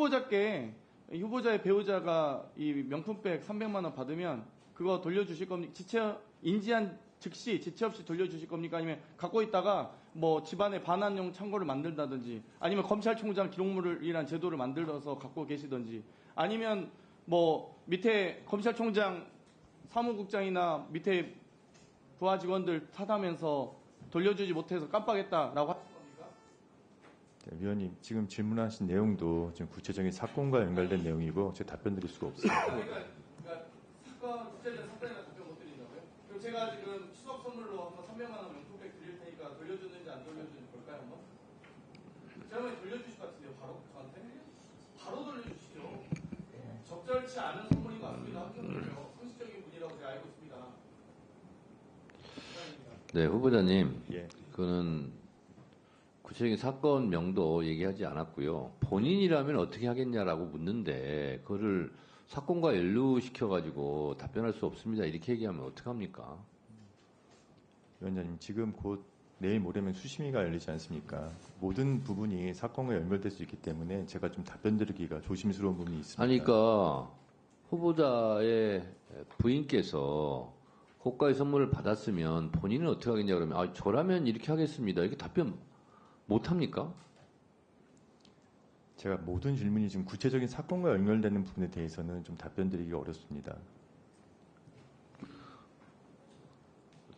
후보자께 이 후보자의 배우자가 이 명품백 300만 원 받으면 그거 돌려주실 겁니까? 지체 인지한 즉시 지체 없이 돌려주실 겁니까? 아니면 갖고 있다가 뭐 집안에 반환용 창고를 만들다든지 아니면 검찰총장 기록물이란 제도를 만들어서 갖고 계시든지 아니면 뭐 밑에 검찰총장 사무국장이나 밑에 부하 직원들 타다면서 돌려주지 못해서 깜빡했다라고 위원님 지금 질문하신 내용도 지금 구체적인 사건과 연관된 내용이고 제가 답변 드릴 수가 없습니다. 그러니까, 그러니까 사건 구체적인 사건이나 답변 못 드린다고요? 그럼 제가 지금 추석 선물로 한번 300만 원 명품백 드릴 테니까 돌려줬는지 안 돌려줬는지 볼까요 한번? 제가 돌려주실 것 같은데요 바로 저한테? 바로 돌려주시죠. 적절치 않은 선물인 것 같습니다. 상식적인 분이라고 제가 알고 있습니다. 네, 후보자님. 예. 그거는 구체적인 사건 명도 얘기하지 않았고요. 본인이라면 어떻게 하겠냐라고 묻는데 그거를 사건과 연루시켜 가지고 답변할 수 없습니다. 이렇게 얘기하면 어떡합니까? 위원장님 지금 곧 내일 모레면 수심위가 열리지 않습니까? 모든 부분이 사건과 연결될 수 있기 때문에 제가 좀 답변 드리기가 조심스러운 부분이 있습니다. 아니, 그러니까 후보자의 부인께서 고가의 선물을 받았으면 본인은 어떻게 하겠냐 그러면 아, 저라면 이렇게 하겠습니다. 이렇게 답변 못 합니까? 제가 모든 질문이 지금 구체적인 사건과 연결되는 부분에 대해서는 좀 답변 드리기가 어렵습니다.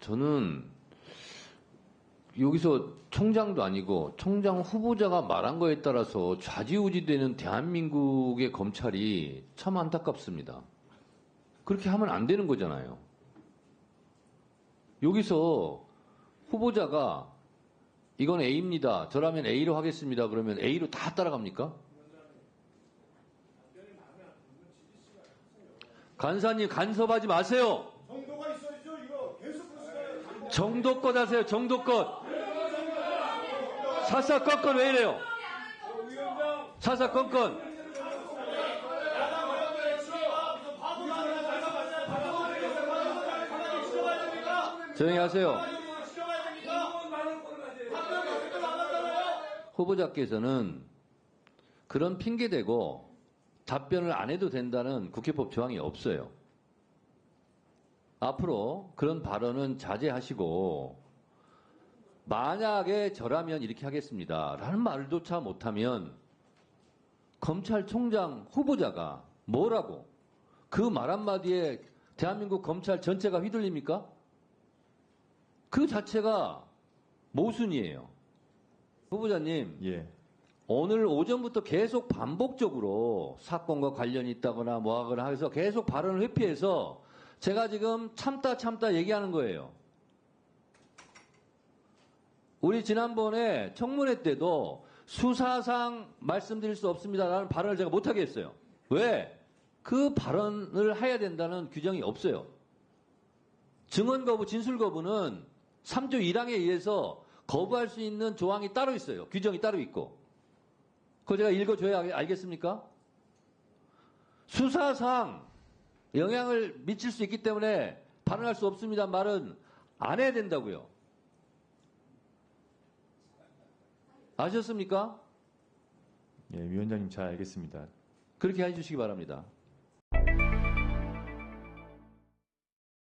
저는 여기서 총장도 아니고 총장 후보자가 말한 거에 따라서 좌지우지되는 대한민국의 검찰이 참 안타깝습니다. 그렇게 하면 안 되는 거잖아요. 여기서 후보자가 이건 A입니다. 저라면 A로 하겠습니다. 그러면 A로 다 따라갑니까? 간사님 간섭하지 마세요. 정도가 있어야죠. 이거 계속? 정도껏 하세요. 정도껏. 사사건건 왜 이래요? 사사건건. 조용히 하세요. 후보자께서는 그런 핑계 대고 답변을 안 해도 된다는 국회법 조항이 없어요. 앞으로 그런 발언은 자제하시고 만약에 저라면 이렇게 하겠습니다. 라는 말조차 못하면 검찰총장 후보자가 뭐라고 그 말 한마디에 대한민국 검찰 전체가 휘둘립니까? 그 자체가 모순이에요. 후보자님, 예. 오늘 오전부터 계속 반복적으로 사건과 관련이 있다거나 뭐 하거나 해서 계속 발언을 회피해서 제가 지금 참다 참다 얘기하는 거예요. 우리 지난번에 청문회 때도 수사상 말씀드릴 수 없습니다라는 발언을 제가 못하게 했어요. 왜? 그 발언을 해야 된다는 규정이 없어요. 증언 거부, 진술 거부는 3조 1항에 의해서 거부할 수 있는 조항이 따로 있어요. 규정이 따로 있고. 그거 제가 읽어줘야 알- 알겠습니까? 수사상 영향을 미칠 수 있기 때문에 발언할 수 없습니다. 말은 안 해야 된다고요. 아셨습니까? 예, 위원장님 잘 알겠습니다. 그렇게 해주시기 바랍니다.